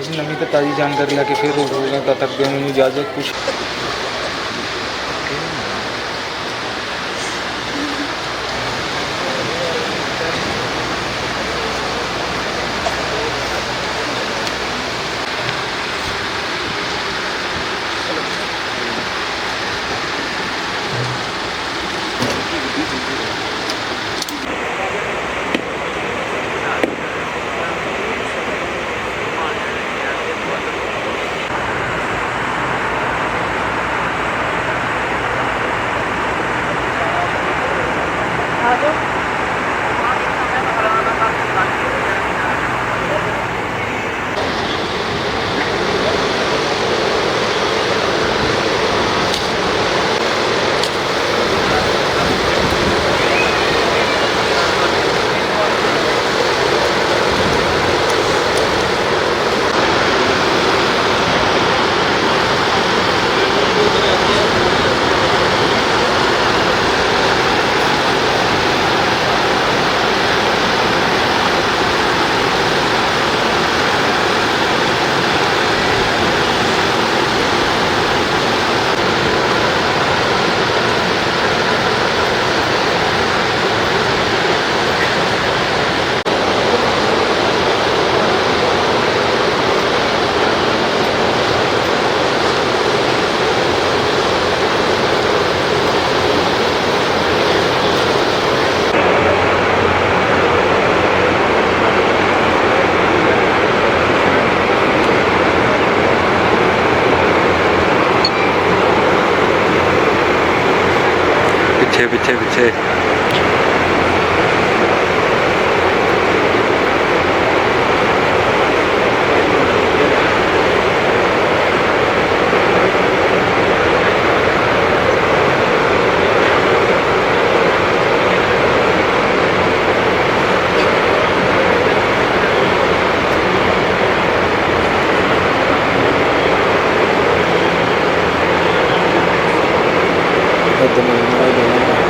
ਅਸੀਂ ਨਵੀਂ ਤੇ ਤਾਜ਼ੀ ਜਾਣਕਾਰੀ ਲੈ ਕੇ ਫਿਰ ਰੂਬਰੂ ਹੋਗੇ ਤਦ ਤੱਕ ਦਿਓ ਮੈਨੂੰ ਇਜਾਜ਼ਤ, ਕੁਛ છે Gracias.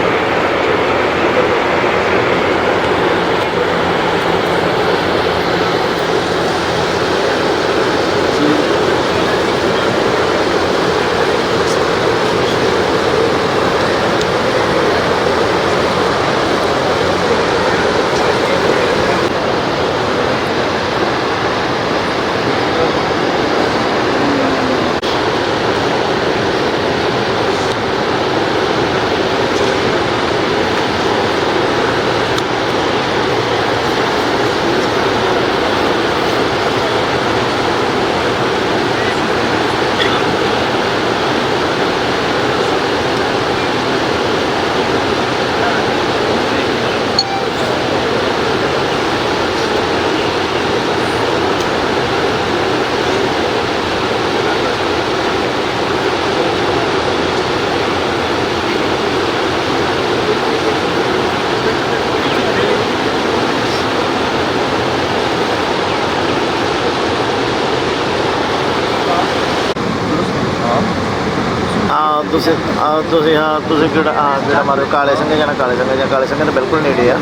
ਤੁਸੀਂ ਆ ਤੁਸੀਂ ਹਾਂ ਤੁਸੀਂ ਕਿਹੜਾ ਆ ਜਿਹੜਾ ਮਾਰੇ ਕਾਲੇ ਸੰਘੇ ਜਾਣਾ ਕਾਲੇ ਸੰਘੇ ਜਾਂ ਕਾਲੇ ਸੰਘੇ ਦੇ ਬਿਲਕੁਲ ਨੇੜੇ ਆ।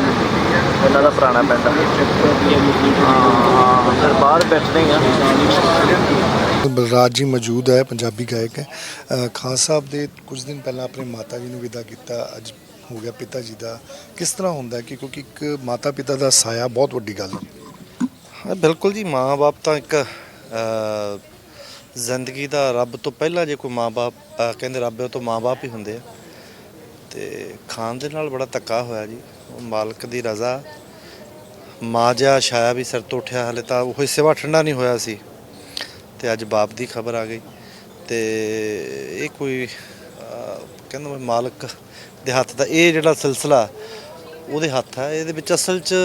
ਇਹਨਾਂ ਦਾ ਪੁਰਾਣਾ ਪਿੰਡ ਆ। ਹਾਂ ਫਿਰ ਬਾਹਰ ਬੈਠਦੇ ਆ। ਬਲਰਾਜ ਜੀ ਮੌਜੂਦ ਹੈ ਪੰਜਾਬੀ ਗਾਇਕ ਹੈ। ਖਾਨ ਸਾਹਿਬ ਦੇ ਕੁਝ ਦਿਨ ਪਹਿਲਾਂ ਆਪਣੇ ਮਾਤਾ ਜੀ ਨੂੰ ਵਿਦਾ ਕੀਤਾ ਅੱਜ ਹੋ ਗਿਆ ਪਿਤਾ ਜੀ ਦਾ। ਕਿਸ ਤਰ੍ਹਾਂ ਹੁੰਦਾ ਕਿ ਕਿਉਂਕਿ ਇੱਕ ਮਾਤਾ ਪਿਤਾ ਦਾ ਸਾਇਆ ਬਹੁਤ ਵੱਡੀ ਗੱਲ ਹੈ। ਬਿਲਕੁਲ ਜੀ ਮਾਂ-ਬਾਪ ਤਾਂ ਇੱਕ ਜ਼ਿੰਦਗੀ ਦਾ ਰੱਬ ਤੋਂ ਪਹਿਲਾਂ ਜੇ ਕੋਈ ਮਾਂ-ਬਾਪ ਕਹਿੰਦੇ ਰੱਬ ਉਹ ਤੋਂ ਮਾਂ-ਬਾਪ ਹੀ ਹੁੰਦੇ ਆ। ਤੇ ਖਾਨ ਦੇ ਨਾਲ ਬੜਾ ਧੱਕਾ ਹੋਇਆ ਜੀ। ਉਹ ਮਾਲਕ ਦੀ ਰਜ਼ਾ, ਮਾਂ ਜਿਹਾ ਛਾਇਆ ਵੀ ਸਿਰ ਤੋਂ ਉੱਠਿਆ, ਹਲੇ ਤਾਂ ਉਹ ਸਿਵਾ ਠੰਡਾ ਨਹੀਂ ਹੋਇਆ ਸੀ। ਤੇ ਅੱਜ ਬਾਪ ਦੀ ਖਬਰ ਆ ਗਈ। ਤੇ ਇਹ ਕੋਈ ਕਹਿੰਦਾ ਮੈਂ ਮਾਲਕ ਦੇ ਹੱਥ ਦਾ ਇਹ ਜਿਹੜਾ ਸਿਲਸਿਲਾ ਉਹਦੇ ਹੱਥ ਹੈ ਇਹਦੇ ਵਿੱਚ ਅਸਲ 'ਚ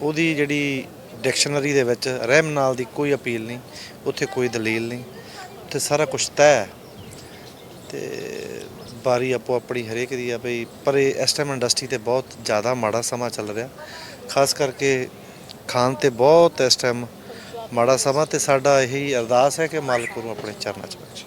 ਉਹਦੀ ਜਿਹੜੀ ਡਿਕਸ਼ਨਰੀ ਦੇ ਵਿੱਚ ਰਹਿਮ ਨਾਲ ਦੀ ਕੋਈ ਅਪੀਲ ਨਹੀਂ, ਉੱਥੇ ਕੋਈ ਦਲੀਲ ਨਹੀਂ ਉੱਥੇ ਸਾਰਾ ਕੁਝ ਤੈਅ ਹੈ। ਤੇ ਬਾਰੀ ਆਪੋ ਆਪਣੀ ਹਰੇਕ ਦੀ ਆ ਬਈ, ਪਰ ਇਹ ਇਸ ਟਾਈਮ ਇੰਡਸਟਰੀ ਤੇ ਬਹੁਤ ਜ਼ਿਆਦਾ ਮਾੜਾ ਸਮਾਂ ਚੱਲ ਰਿਹਾ। ਖਾਸ ਕਰਕੇ ਖਾਨ ਤੇ ਬਹੁਤ ਇਸ ਟਾਈਮ ਮਾੜਾ ਸਮਾਂ, ਤੇ ਸਾਡਾ ਇਹੀ ਅਰਦਾਸ ਹੈ ਕਿ ਮਾਲਕ ਨੂੰ ਆਪਣੇ ਚਰਨਾਂ 'ਚ ਬਖਸ਼ੇ।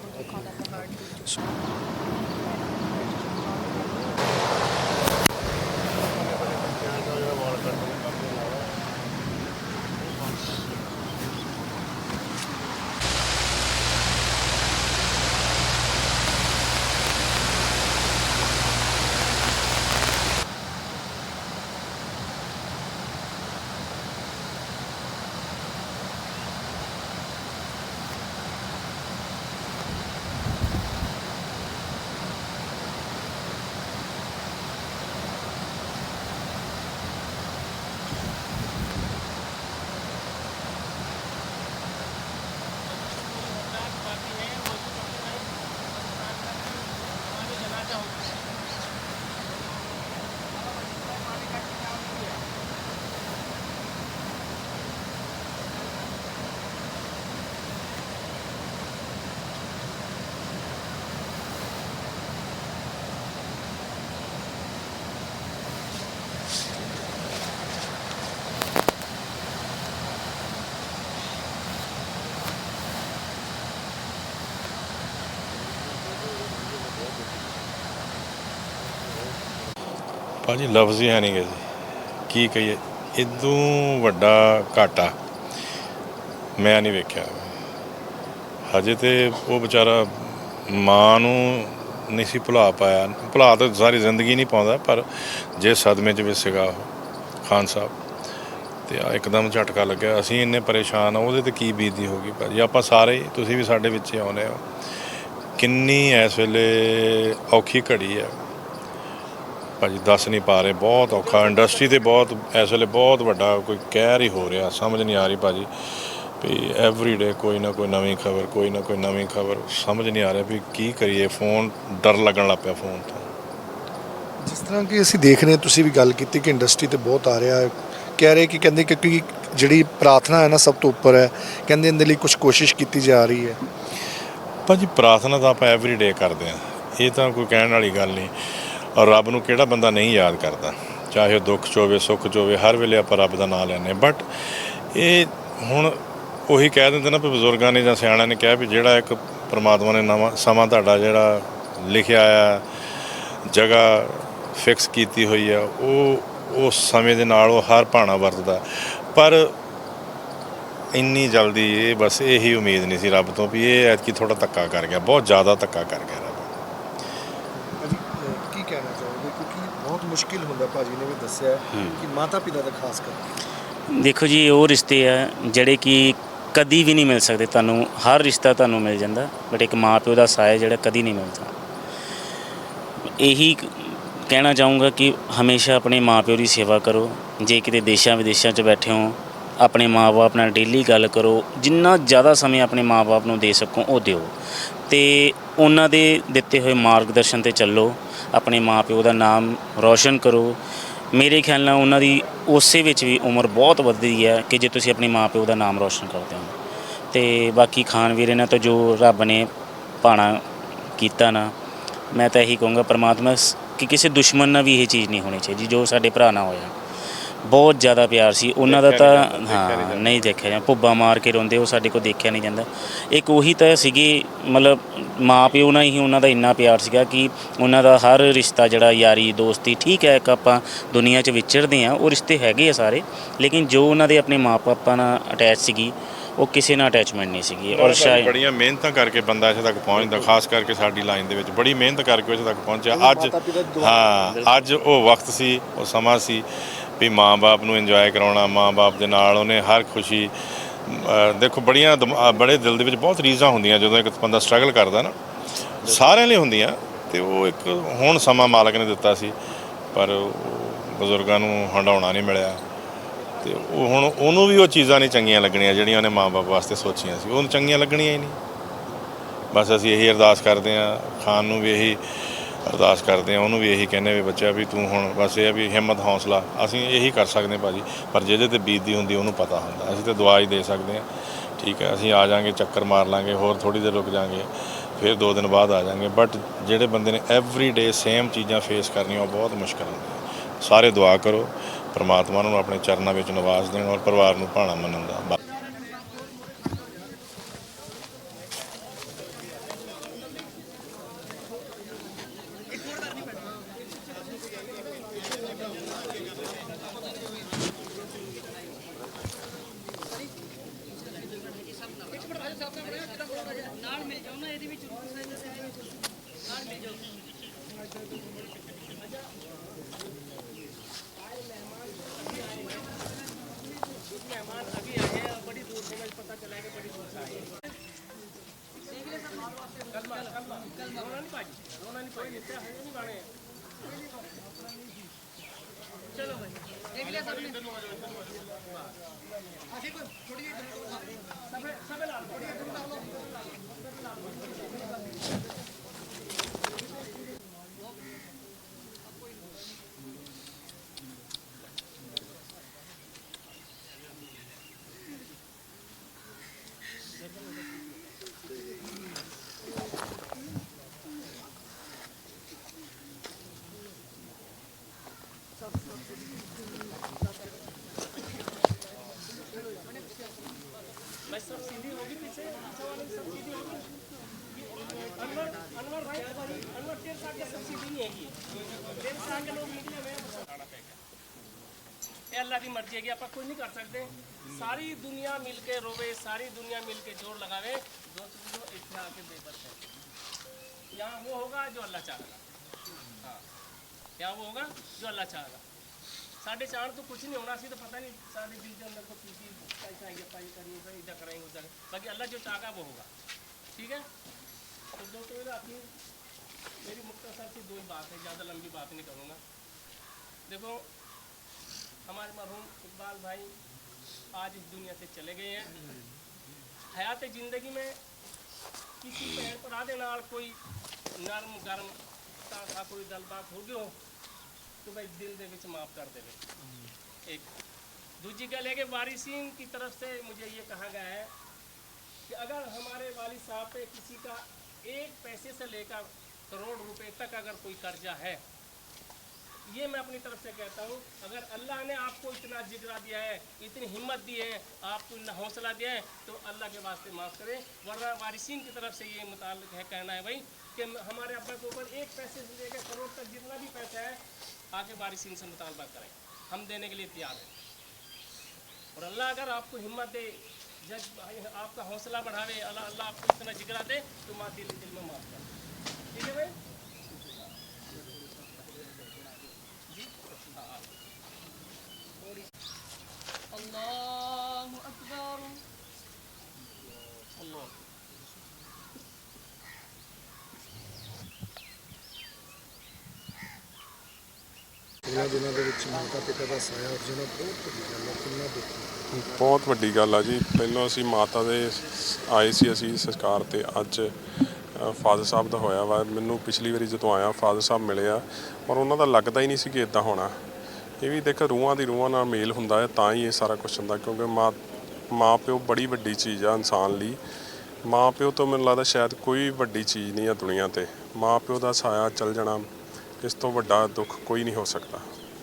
ਭਾਜੀ ਲਫ਼ਜ਼ ਹੀ ਹੈ ਨਹੀਂ ਗਏ ਜੀ। ਕੀ ਕਹੀਏ? ਇਦੋਂ ਵੱਡਾ ਘਾਟਾ ਮੈਂ ਨਹੀਂ ਵੇਖਿਆ। ਹਜੇ ਤੇ ਉਹ ਵਿਚਾਰਾ ਮਾਂ ਨੂੰ ਨਹੀਂ ਸੀ ਭੁਲਾ ਪਾਇਆ। ਭੁਲਾ ਤਾਂ ਸਾਰੀ ਜ਼ਿੰਦਗੀ ਨਹੀਂ ਪਾਉਂਦਾ ਪਰ ਜੇ ਸਦਮੇ 'ਚ ਵੀ ਸੀਗਾ ਉਹ ਖਾਨ ਸਾਹਿਬ ਤੇ ਆ ਇੱਕਦਮ ਝਟਕਾ ਲੱਗਿਆ। ਅਸੀਂ ਇੰਨੇ ਪਰੇਸ਼ਾਨ ਆ ਉਹਦੇ ਤੇ ਕੀ ਬੀਤਦੀ ਹੋਗੀ ਭਾਜੀ? ਆਪਾਂ ਸਾਰੇ ਹੀ, ਤੁਸੀਂ ਵੀ ਸਾਡੇ ਵਿੱਚ ਹੀ ਆਉਂਦੇ ਹੋ। ਕਿੰਨੀ ਇਸ ਵੇਲੇ ਔਖੀ ਘੜੀ ਹੈ। ਭਾਜੀ ਦੱਸ ਨਹੀਂ ਪਾ ਰਹੇ ਬਹੁਤ ਔਖਾ ਇੰਡਸਟਰੀ ਤੇ ਬਹੁਤ ਇਸ ਵੇਲੇ ਬਹੁਤ ਵੱਡਾ ਕੋਈ ਕਹਿਰ ਹੀ ਹੋ ਰਿਹਾ ਸਮਝ ਨਹੀਂ ਆ ਰਹੀ ਭਾਜੀ ਵੀ ਐਵਰੀ ਡੇ ਕੋਈ ਨਾ ਕੋਈ ਨਵੀਂ ਖਬਰ ਕੋਈ ਨਾ ਕੋਈ ਨਵੀਂ ਖਬਰ ਸਮਝ ਨਹੀਂ ਆ ਰਿਹਾ ਵੀ ਕੀ ਕਰੀਏ ਫੋਨ ਡਰ ਲੱਗਣ ਲੱਗ ਪਿਆ ਫੋਨ ਤੋਂ। ਜਿਸ ਤਰ੍ਹਾਂ ਕਿ ਅਸੀਂ ਦੇਖ ਰਹੇ ਹਾਂ ਤੁਸੀਂ ਵੀ ਗੱਲ ਕੀਤੀ ਕਿ ਇੰਡਸਟਰੀ ਤੇ ਬਹੁਤ ਆ ਰਿਹਾ ਹੈ ਕਹਿ ਰਹੇ ਕਿ ਕਹਿੰਦੇ ਕਿ ਕਿਉਂਕਿ ਜਿਹੜੀ ਪ੍ਰਾਰਥਨਾ ਹੈ ਨਾ ਸਭ ਤੋਂ ਉੱਪਰ ਹੈ ਕਹਿੰਦੇ ਇਹਦੇ ਲਈ ਕੁਝ ਕੋਸ਼ਿਸ਼ ਕੀਤੀ ਜਾ ਰਹੀ ਹੈ। ਭਾਜੀ ਪ੍ਰਾਰਥਨਾ ਤਾਂ ਆਪਾਂ ਐਵਰੀ ਡੇ ਕਰਦੇ ਆ ਇਹ ਤਾਂ ਕੋਈ ਕਹਿਣ ਵਾਲੀ ਗੱਲ ਨਹੀਂ। ਔਰ ਰੱਬ ਨੂੰ ਕਿਹੜਾ ਬੰਦਾ ਨਹੀਂ ਯਾਦ ਕਰਦਾ? ਚਾਹੇ ਉਹ ਦੁੱਖ 'ਚ ਹੋਵੇ ਸੁੱਖ 'ਚ ਹੋਵੇ ਹਰ ਵੇਲੇ ਆਪਾਂ ਰੱਬ ਦਾ ਨਾਮ ਲੈਂਦੇ ਬਟ ਇਹ ਹੁਣ ਉਹੀ ਕਹਿ ਦਿੰਦੇ ਨਾ ਵੀ ਬਜ਼ੁਰਗਾਂ ਨੇ ਜਾਂ ਸਿਆਣਿਆਂ ਨੇ ਕਿਹਾ ਵੀ ਜਿਹੜਾ ਇੱਕ ਪਰਮਾਤਮਾ ਨੇ ਨਵਾਂ ਸਮਾਂ ਤੁਹਾਡਾ ਜਿਹੜਾ ਲਿਖਿਆ ਆ, ਜਗ੍ਹਾ ਫਿਕਸ ਕੀਤੀ ਹੋਈ ਆ, ਉਹ, ਉਸ ਸਮੇਂ ਦੇ ਨਾਲ ਉਹ ਹਰ ਭਾਣਾ ਵਰਤਦਾ। ਪਰ ਇੰਨੀ ਜਲਦੀ ਇਹ ਬਸ ਇਹੀ ਉਮੀਦ ਨਹੀਂ ਸੀ ਰੱਬ ਤੋਂ ਵੀ ਇਹ ਐਤਕੀ ਥੋੜਾ ਧੱਕਾ ਕਰ ਗਿਆ, ਬਹੁਤ ਜ਼ਿਆਦਾ ਧੱਕਾ ਕਰ ਗਿਆ ਰੱਬ ਭਾਜੀ ਕੀ ਕਹਿਣਾ ਚਾਹੋਗੇ ਕਿਉਂਕਿ ਬਹੁਤ ਮੁਸ਼ਕਿਲ ਹੁੰਦਾ ਭਾਜੀ ਨੇ ਵੀ ਦੱਸਿਆ ਕਿ ਮਾਤਾ ਪਿਤਾ ਦਾ ਖਾਸ ਕਰ ਦੇਖੋ ਜੀ ਉਹ ਰਿਸ਼ਤੇ ਆ ਜਿਹੜੇ ਕਿ ਕਦੀ ਵੀ ਨਹੀਂ ਮਿਲ ਸਕਦੇ। ਤੁਹਾਨੂੰ ਹਰ ਰਿਸ਼ਤਾ ਤੁਹਾਨੂੰ ਮਿਲ ਜਾਂਦਾ ਬਟ ਇੱਕ ਮਾਂ ਪਿਓ ਦਾ ਸਾਇਆ ਜਿਹੜਾ ਕਦੀ ਨਹੀਂ ਮਿਲਦਾ। ਇਹੀ ਕਹਿਣਾ ਚਾਹੂੰਗਾ ਕਿ ਹਮੇਸ਼ਾ ਆਪਣੇ ਮਾਂ ਪਿਓ ਦੀ ਸੇਵਾ ਕਰੋ। ਜੇ ਕਿਤੇ ਦੇਸ਼ਾਂ ਵਿਦੇਸ਼ਾਂ 'ਚ ਬੈਠੇ ਹੋ ਆਪਣੇ ਮਾਂ-ਬਾਪ ਨਾਲ ਡੇਲੀ ਗੱਲ ਕਰੋ। ਜਿੰਨਾ ਜ਼ਿਆਦਾ ਸਮੇਂ ਆਪਣੇ ਮਾਂ-ਬਾਪ ਨੂੰ ਦੇ ਸਕੋ ਉਹ ਦਿਓ। ਤੇ ਉਹਨਾਂ ਦੇ ਦਿੱਤੇ ਹੋਏ ਮਾਰਗਦਰਸ਼ਨ ਤੇ ਚੱਲੋ। ਆਪਣੇ ਮਾਂ-ਪਿਓ ਦਾ ਨਾਮ ਰੌਸ਼ਨ ਕਰੋ। ਮੇਰੇ ਖਿਆਲ ਨਾਲ ਉਹਨਾਂ ਦੀ ਉਸੇ ਵਿੱਚ ਵੀ ਉਮਰ ਬਹੁਤ ਵੱਧਦੀ ਹੈ ਕਿ ਜੇ ਤੁਸੀਂ ਆਪਣੇ ਮਾਪਿਓ ਦਾ ਨਾਮ ਰੌਸ਼ਨ ਕਰਦੇ ਹੋ। ਤੇ ਬਾਕੀ ਖਾਨ ਵੀਰ ਨੇ ਤਾਂ ਜੋ ਰੱਬ ਨੇ ਭਾਣਾ ਕੀਤਾ ਨਾ, ਮੈਂ ਤਾਂ ਇਹੀ ਕਹੂੰਗਾ ਪ੍ਰਮਾਤਮਾ ਕਿ ਕਿਸੇ ਦੁਸ਼ਮਣ ਨਾਲ ਵੀ ਇਹ ਚੀਜ਼ ਨਹੀਂ ਹੋਣੀ ਚਾਹੀਦੀ, ਜੋ ਸਾਡੇ ਭਰਾ ਨਾਲ ਹੋਇਆ। ਬਹੁਤ ਜ਼ਿਆਦਾ ਪਿਆਰ ਸੀ। ਉਹਨਾਂ ਦਾ ਤਾਂ ਹਾਂ। ਨਹੀਂ ਦੇਖਿਆ ਜਾਂ ਭੁੱਬਾ ਮਾਰ ਕੇ ਰੋਂਦੇ ਉਹ ਸਾਡੇ ਕੋਲ ਦੇਖਿਆ ਨਹੀਂ ਜਾਂਦਾ। ਇੱਕ ਉਹੀ ਤਾਂ ਸੀਗੇ ਮਤਲਬ ਮਾਂ ਪਿਓ ਨਾਲ ਹੀ ਉਹਨਾਂ ਦਾ ਇੰਨਾ ਪਿਆਰ ਸੀਗਾ ਕਿ ਉਹਨਾਂ ਦਾ ਹਰ ਰਿਸ਼ਤਾ ਜਿਹੜਾ ਯਾਰੀ ਦੋਸਤੀ ਠੀਕ ਹੈ ਇੱਕ ਆਪਾਂ ਦੁਨੀਆ 'ਚ ਵਿਚਰਦੇ ਆ ਉਹ ਰਿਸ਼ਤੇ ਹੈਗੇ ਆ ਸਾਰੇ। ਲੇਕਿਨ ਜੋ ਉਹਨਾਂ ਦੇ ਆਪਣੇ ਮਾਪੇ ਨਾਲ ਅਟੈਚ ਸੀਗੀ ਉਹ ਕਿਸੇ ਨਾਲ ਅਟੈਚਮੈਂਟ ਨਹੀਂ ਸੀਗੀ। ਔਰ ਸ਼ਾਇਦ ਬੜੀਆਂ ਮਿਹਨਤਾਂ ਕਰਕੇ ਬੰਦਾ ਇੱਥੇ ਤੱਕ ਪਹੁੰਚਦਾ ਖਾਸ ਕਰਕੇ ਸਾਡੀ ਲਾਈਨ ਦੇ ਵਿੱਚ। ਬੜੀ ਮਿਹਨਤ ਕਰਕੇ ਇੱਥੇ ਤੱਕ ਪਹੁੰਚਿਆ। ਅੱਜ ਹਾਂ ਅੱਜ ਉਹ ਵਕਤ ਸੀ ਉਹ ਸਮਾਂ ਸੀ। ਵੀ ਮਾਂ-ਬਾਪ ਨੂੰ ਇੰਜੋਏ ਕਰਾਉਣਾ, ਮਾਂ-ਬਾਪ ਦੇ ਨਾਲ ਉਹਨੇ ਹਰ ਖੁਸ਼ੀ ਦੇਖੋ ਬੜੀਆਂ ਦਿਮ- ਬੜੇ ਦਿਲ ਦੇ ਵਿੱਚ ਬਹੁਤ ਰੀਜ਼ਾਂ ਹੁੰਦੀਆਂ ਜਦੋਂ ਇੱਕ ਬੰਦਾ ਸਟਰਗਲ ਕਰਦਾ ਨਾ। ਸਾਰਿਆਂ ਲਈ ਹੁੰਦੀਆਂ ਤੇ ਉਹ ਇੱਕ ਹੁਣ ਸਮਾਂ ਮਾਲਕ ਨੇ ਦਿੱਤਾ ਸੀ, ਪਰ ਉਹ ਬਜ਼ੁਰਗਾਂ ਨੂੰ ਹੰਡਾਉਣਾ ਨਹੀਂ ਮਿਲਿਆ। ਤੇ ਉਹ ਹੁਣ ਉਹਨੂੰ ਵੀ ਉਹ ਚੀਜ਼ਾਂ ਨਹੀਂ ਚੰਗੀਆਂ ਲੱਗਣੀਆਂ ਜਿਹੜੀਆਂ ਉਹਨੇ ਮਾਂ-ਬਾਪ ਵਾਸਤੇ ਸੋਚੀਆਂ ਸੀ। ਉਹਨੂੰ ਚੰਗੀਆਂ ਲੱਗਣੀਆਂ ਹੀ ਨਹੀਂ। ਬਸ ਅਸੀਂ ਇਹੀ ਅਰਦਾਸ ਕਰਦੇ ਹਾਂ, ਖਾਨ ਨੂੰ ਵੀ ਇਹੀ ਅਰਦਾਸ ਕਰਦੇ ਹਾਂ, ਉਹਨੂੰ ਵੀ ਇਹੀ ਕਹਿੰਦੇ ਵੀ ਬੱਚਾ ਵੀ ਤੂੰ ਹੁਣ ਬਸ ਇਹ ਆ ਵੀ ਹਿੰਮਤ, ਹੌਸਲਾ, ਅਸੀਂ ਇਹੀ ਕਰ ਸਕਦੇ ਭਾਜੀ, ਪਰ ਜਿਹਦੇ ਤੇ ਬੀਤਦੀ ਹੁੰਦੀ ਉਹਨੂੰ ਪਤਾ ਹੁੰਦਾ, ਅਸੀਂ ਤਾਂ ਦੁਆ ਹੀ ਦੇ ਸਕਦੇ ਹਾਂ, ਠੀਕ ਹੈ, ਅਸੀਂ ਆ ਜਾਾਂਗੇ, ਚੱਕਰ ਮਾਰ ਲਾਂਗੇ, ਹੋਰ ਥੋੜੀ ਦੇਰ ਰੁਕ ਜਾਾਂਗੇ, ਫਿਰ ਦੋ ਦਿਨ ਬਾਅਦ ਆ ਜਾਾਂਗੇ ਬਟ ਜਿਹੜੇ ਬੰਦੇ ਨੇ ਐਵਰੀ ਡੇ ਸੇਮ ਚੀਜ਼ਾਂ ਫੇਸ ਕਰਨੀਆਂ, ਉਹ ਬਹੁਤ ਮੁਸ਼ਕਲ ਹੁੰਦੀਆਂ ਸਾਰੇ ਦੁਆ ਕਰੋ, ਪ੍ਰਮਾਤਮਾ ਨੂੰ ਆਪਣੇ ਚਰਨਾਂ ਵਿੱਚ ਨਿਵਾਸ ਦੇਣ ਔਰ ਪਰਿਵਾਰ ਨੂੰ ਭਾਣਾ ਮੰਨਣ ਦਾ। अल्लाह की मर्ज़ी है कि आप कुछ नहीं कर सकते। सारी दुनिया मिल के रोवे, सारी दुनिया मिल के ज़ोर लगावे। जो जो इतना के बेबस है। यहाँ वो होगा जो अल्लाह चाहेगा। हाँ। यहाँ वो होगा जो अल्लाह चाहेगा। साढ़े चार तो कुछ नहीं होना सी तो पता नहीं सारे दिल के अंदर तो को की पैसा ये पाई करनी है इधर कराएँगे उधर। बाकी अल्लाह जो चाहेगा वो होगा। ठीक है? तो दोस्तों तो आपकी मेरी मुख्तसर सी दो ही बात है, ज़्यादा लंबी बात नहीं करूँगा। देखो हमारे मरहूम इकबाल भाई आज इस दुनिया से चले गए हैं हयात ज़िंदगी में किसी भैन भरा ਦੇ ਨਾਲ ਕੋਈ ਨਰਮ ਗਰਮ ਤਾਂ ਤਾਂ ਕੋਈ ਗੱਲਬਾਤ ਹੋ ਗਈ ਹੋ तो भाई दिल ਦੇ ਵਿੱਚ ਮਾਫ कर देवे एक दूसरी गल है कि वारिसिन की तरफ से मुझे ये कहा गया है कि अगर हमारे वालिद साहब पे किसी का एक पैसे से लेकर करोड़ रुपए तक अगर कोई कर्जा है ये मैं अपनी तरफ़ से कहता हूँ, अगर अल्लाह ने आपको इतना जिगरा दिया है, इतनी हिम्मत दी है, आपको इतना हौसला दिया है तो अल्लाह के वास्ते माफ़ करें। वरना वारिसिन की तरफ़ से ये मुताल्लिक है कहना है भाई कि हमारे अब्बा के ऊपर एक पैसे से लेकर करोड़ तक जितना भी पैसा है, आके वारिसिन से मुतालबा करें। हम देने के लिए तैयार हैं। और अल्लाह अगर आपको हिम्मत दे, जज आपका हौसला बढ़ावे, अल्लाह अल्लाह आपको इतना जिगरा दे तो माँ दिल दिल में माफ़ कर ठीक है भाई? ਬਹੁਤ ਵੱਡੀ ਗੱਲ ਆ ਜੀ। ਪਹਿਲਾਂ ਅਸੀਂ ਮਾਤਾ ਦੇ ਆਏ ਸੀ ਅਸੀਂ ਸਸਕਾਰ ਤੇ। ਅੱਜ ਫਾਦਰ ਸਾਹਿਬ ਦਾ ਹੋਇਆ ਵਾ। ਮੈਨੂੰ ਪਿਛਲੀ ਵਾਰੀ ਜਦੋਂ ਆਇਆ ਫਾਦਰ ਸਾਹਿਬ ਮਿਲੇ ਆ। ਪਰ ਉਹਨਾਂ ਦਾ ਲੱਗਦਾ ਹੀ ਨਹੀਂ ਸੀ ਕਿ ਇਦਾਂ ਹੋਣਾ। ਇਹ ਵੀ ਦੇਖ ਰੂਹਾਂ ਦੀ ਰੂਹਾਂ ਨਾਲ ਮੇਲ ਹੁੰਦਾ ਹੈ ਤਾਂ ਹੀ ਇਹ ਸਾਰਾ ਕੁਝ ਹੁੰਦਾ ਕਿਉਂਕਿ ਮਾਂ ਮਾਂ ਪਿਓ ਬੜੀ ਵੱਡੀ ਚੀਜ਼ ਆ ਇਨਸਾਨ ਲਈ। ਮਾਂ ਪਿਓ ਤੋਂ ਮੈਨੂੰ ਲੱਗਦਾ ਸ਼ਾਇਦ ਕੋਈ ਵੱਡੀ ਚੀਜ਼ ਨਹੀਂ ਆ ਦੁਨੀਆ ਤੇ। ਮਾਂ ਪਿਓ ਦਾ ਸਾਇਆ ਚੱਲ ਜਾਣਾ ਇਸ ਤੋਂ ਵੱਡਾ ਦੁੱਖ ਕੋਈ ਨਹੀਂ ਹੋ ਸਕਦਾ।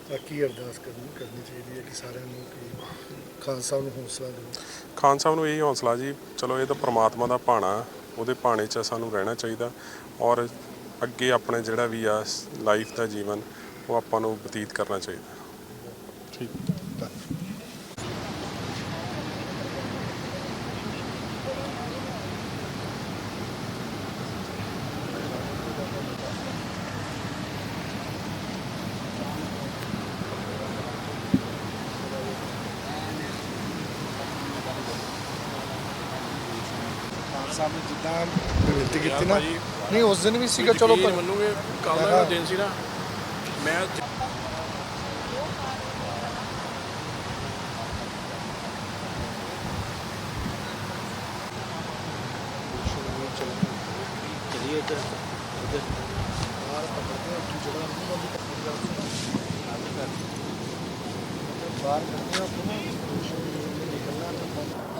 ਤਾਂ ਕੀ ਅਰਦਾਸ ਕਰਨੀ ਕਰਨੀ ਚਾਹੀਦੀ ਹੈ ਕਿ ਸਾਰਿਆਂ ਨੂੰ ਕਿ ਖਾਨ ਸਾਹਿਬ ਨੂੰ ਹੌਸਲਾ ਦਿਓ ਖਾਨ ਸਾਹਿਬ ਨੂੰ ਇਹ ਹੌਸਲਾ ਜੀ ਚਲੋ ਇਹ ਤਾਂ ਪ੍ਰਮਾਤਮਾ ਦਾ ਭਾਣਾ ਉਹਦੇ ਭਾਣੇ 'ਚ ਸਾਨੂੰ ਰਹਿਣਾ ਚਾਹੀਦਾ ਔਰ ਅੱਗੇ ਆਪਣੇ ਜਿਹੜਾ ਵੀ ਆ ਲਾਈਫ ਦਾ ਜੀਵਨ ਉਹ ਆਪਾਂ ਨੂੰ ਬਤੀਤ ਕਰਨਾ ਚਾਹੀਦਾ। ਠੀਕ। ਸਾਹਿਬ ਨੇ ਜਿੱਦਾਂ ਬੇਨਤੀ ਕੀਤੀ ਨਾ ਨਹੀਂ ਉਸ ਦਿਨ ਵੀ ਸੀਗਾ ਚਲੋ ਪਰ ਮੰਨੂਗੇ ਕੱਲ ਦਾ ਦਿਨ ਸੀ ਨਾ ਮੈਂ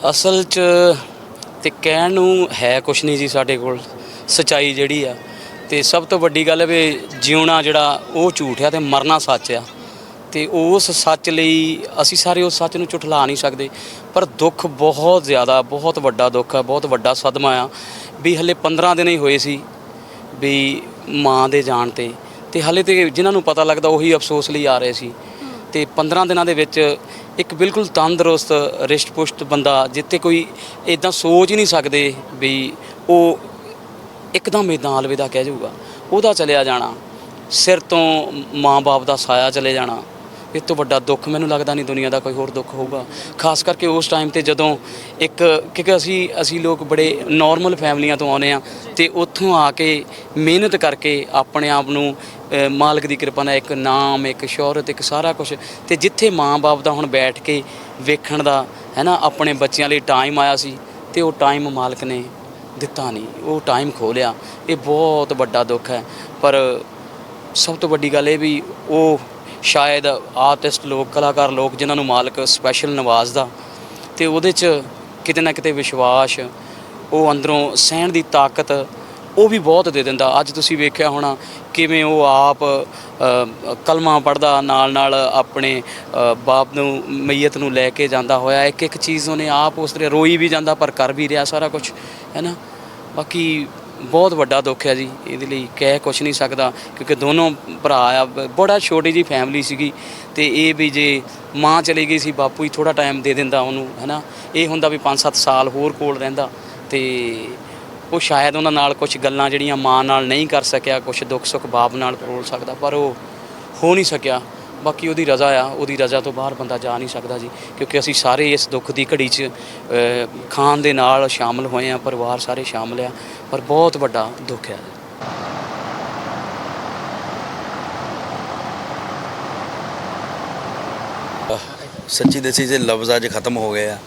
ਅਸਲ 'ਚ ਤੇ ਕਹਿਣ ਨੂੰ ਹੈ ਕੁਛ ਨਹੀਂ ਜੀ ਸਾਡੇ ਕੋਲ, ਸਚਾਈ ਜਿਹੜੀ ਆ। ਤੇ ਸਭ ਤੋਂ ਵੱਡੀ ਗੱਲ ਹੈ ਵੀ ਜਿਉਣਾ ਜਿਹੜਾ, ਉਹ ਝੂਠ ਆ ਤੇ ਮਰਨਾ ਸੱਚ ਆ। ਤੇ ਉਸ ਸੱਚ ਲਈ ਅਸੀਂ ਸਾਰੇ ਉਸ ਸੱਚ ਨੂੰ ਝੁਠਲਾ ਨਹੀਂ ਸਕਦੇ। ਪਰ ਦੁੱਖ ਬਹੁਤ ਜ਼ਿਆਦਾ, ਬਹੁਤ ਵੱਡਾ ਦੁੱਖ ਆ, ਬਹੁਤ ਵੱਡਾ ਸਦਮਾ ਆ। ਵੀ ਹਲੇ 15 ਦਿਨ ਹੀ ਹੋਏ ਸੀ ਵੀ ਮਾਂ ਦੇ ਜਾਣ ਤੇ। ਤੇ ਹਲੇ ਤੇ ਜਿਨ੍ਹਾਂ ਨੂੰ ਪਤਾ ਲੱਗਦਾ ਉਹੀ ਅਫਸੋਸ ਲਈ ਆ ਰਹੇ ਸੀ। ਤੇ 15 ਦਿਨਾਂ ਦੇ ਵਿੱਚ ਇੱਕ ਬਿਲਕੁਲ ਤੰਦਰੁਸਤ ਰਿਸ਼ਟ ਪੁਸ਼ਟ ਬੰਦਾ ਜਿੱਤੇ ਕੋਈ ਇਦਾਂ ਸੋਚ ਹੀ ਨਹੀਂ ਸਕਦੇ ਵੀ ਉਹ ਇੱਕਦਮ ਇਦਾਂ ਅਲਵਿਦਾ ਕਹਿ ਜਾਊਗਾ। ਉਹਦਾ ਚਲਿਆ ਜਾਣਾ, ਸਿਰ ਤੋਂ ਮਾਂ-ਬਾਪ ਦਾ ਸਾਇਆ ਚਲੇ ਜਾਣਾ, ਇਹ ਤੋਂ ਵੱਡਾ ਦੁੱਖ ਮੈਨੂੰ ਲੱਗਦਾ ਨਹੀਂ ਦੁਨੀਆ ਦਾ ਕੋਈ ਹੋਰ ਦੁੱਖ ਹੋਊਗਾ। ਖਾਸ ਕਰਕੇ ਉਸ ਟਾਈਮ ਤੇ ਜਦੋਂ ਇੱਕ, ਕਿਉਂਕਿ ਅਸੀਂ ਅਸੀਂ ਲੋਕ ਬੜੇ ਨਾਰਮਲ ਫੈਮਲੀਆਂ ਤੋਂ ਆਉਂਦੇ ਆ ਤੇ ਉੱਥੋਂ ਆ ਕੇ ਮਿਹਨਤ ਕਰਕੇ ਆਪਣੇ ਆਪ ਨੂੰ ਮਾਲਕ ਦੀ ਕਿਰਪਾ ਨਾਲ ਇੱਕ ਨਾਮ, ਇੱਕ ਸ਼ੋਹਰਤ, ਇੱਕ ਸਾਰਾ ਕੁਝ ਤੇ ਜਿੱਥੇ ਮਾਂ-ਬਾਪ ਦਾ ਹੁਣ ਬੈਠ ਕੇ ਵੇਖਣ ਦਾ, ਹੈ ਨਾ, ਆਪਣੇ ਬੱਚਿਆਂ ਲਈ ਟਾਈਮ ਆਇਆ ਸੀ, ਤੇ ਉਹ ਟਾਈਮ ਮਾਲਕ ਨੇ ਦਿੱਤਾ ਨਹੀਂ। ਉਹ ਟਾਈਮ ਖੋ ਲਿਆ ਇਹ ਬਹੁਤ ਵੱਡਾ ਦੁੱਖ ਹੈ। ਪਰ ਸਭ ਤੋਂ ਵੱਡੀ ਗੱਲ ਇਹ ਵੀ ਉਹ ਸ਼ਾਇਦ ਆਰਟਿਸਟ ਲੋਕ, ਕਲਾਕਾਰ ਲੋਕ ਜਿਨ੍ਹਾਂ ਨੂੰ ਮਾਲਕ ਸਪੈਸ਼ਲ ਨਵਾਜ਼ਦਾ, ਤੇ ਉਹਦੇ 'ਚ ਕਿਤੇ ਨਾ ਕਿਤੇ ਵਿਸ਼ਵਾਸ, ਉਹ ਅੰਦਰੋਂ ਸਹਿਣ ਦੀ ਤਾਕਤ ਉਹ ਵੀ ਬਹੁਤ ਦੇ ਦਿੰਦਾ। ਅੱਜ ਤੁਸੀਂ ਵੇਖਿਆ ਹੋਣਾ ਕਿਵੇਂ ਉਹ ਆਪ ਅ, ਕਲਮਾ ਪੜਦਾ ਨਾਲ ਨਾਲ ਆਪਣੇ ਬਾਪ ਨੂੰ ਮਈਤ ਨੂੰ ਲੈ ਕੇ ਜਾਂਦਾ ਹੋਇਆ। ਇੱਕ ਇੱਕ ਚੀਜ਼ ਉਹਨੇ ਆਪ ਉਸ ਤਰ੍ਹਾਂ ਰੋਈ ਵੀ ਜਾਂਦਾ ਪਰ ਕਰ ਵੀ ਰਿਹਾ ਸਾਰਾ ਕੁਝ ਹੈ ਨਾ? ਬਾਕੀ ਬਹੁਤ ਵੱਡਾ ਦੁੱਖ ਹੈ ਜੀ ਇਹਦੇ ਲਈ ਕਹਿ ਕੁਛ ਨਹੀਂ ਸਕਦਾ ਕਿਉਂਕਿ ਦੋਨੋਂ ਭਰਾ ਆ। ਬੜਾ ਛੋਟੀ ਜੀ ਫੈਮਿਲੀ ਸੀਗੀ ਤੇ ਇਹ ਵੀ ਜੇ ਮਾਂ ਚਲੀ ਗਈ ਸੀ ਬਾਪੂ ਹੀ ਥੋੜਾ ਟਾਈਮ ਦੇ ਦਿੰਦਾ ਉਹਨੂੰ ਹੈਨਾ ਇਹ ਹੁੰਦਾ ਵੀ 5-7 ਸਾਲ ਹੋਰ ਕੋਲ ਰਹਿੰਦਾ ਤੇ ਉਹ ਸ਼ਾਇਦ ਉਹਨਾਂ ਨਾਲ ਕੁਝ ਗੱਲਾਂ ਜਿਹੜੀਆਂ ਮਾਂ ਨਾਲ ਨਹੀਂ ਕਰ ਸਕਿਆ ਕੁਝ ਦੁੱਖ ਸੁੱਖ ਬਾਪ ਨਾਲ ਫਰੋਲ ਸਕਦਾ ਪਰ ਉਹ ਹੋ ਨਹੀਂ ਸਕਿਆ। ਬਾਕੀ ਉਹਦੀ ਰਜ਼ਾ ਆ ਉਹਦੀ ਰਜ਼ਾ ਤੋਂ ਬਾਹਰ ਬੰਦਾ ਜਾ ਨਹੀਂ ਸਕਦਾ ਜੀ ਕਿਉਂਕਿ ਅਸੀਂ ਸਾਰੇ ਇਸ ਦੁੱਖ ਦੀ ਘੜੀ 'ਚ ਅ, ਖਾਨ ਦੇ ਨਾਲ ਸ਼ਾਮਲ ਹੋਏ ਆ ਪਰਿਵਾਰ ਸਾਰੇ ਸ਼ਾਮਲ ਆ ਪਰ ਬਹੁਤ ਵੱਡਾ ਦੁੱਖ ਹੈ। ਸੱਚੀ ਦੱਸੀ ਜੇ ਲਫ਼ਜ਼ ਅੱਜ ਖਤਮ ਹੋ ਗਏ ਆ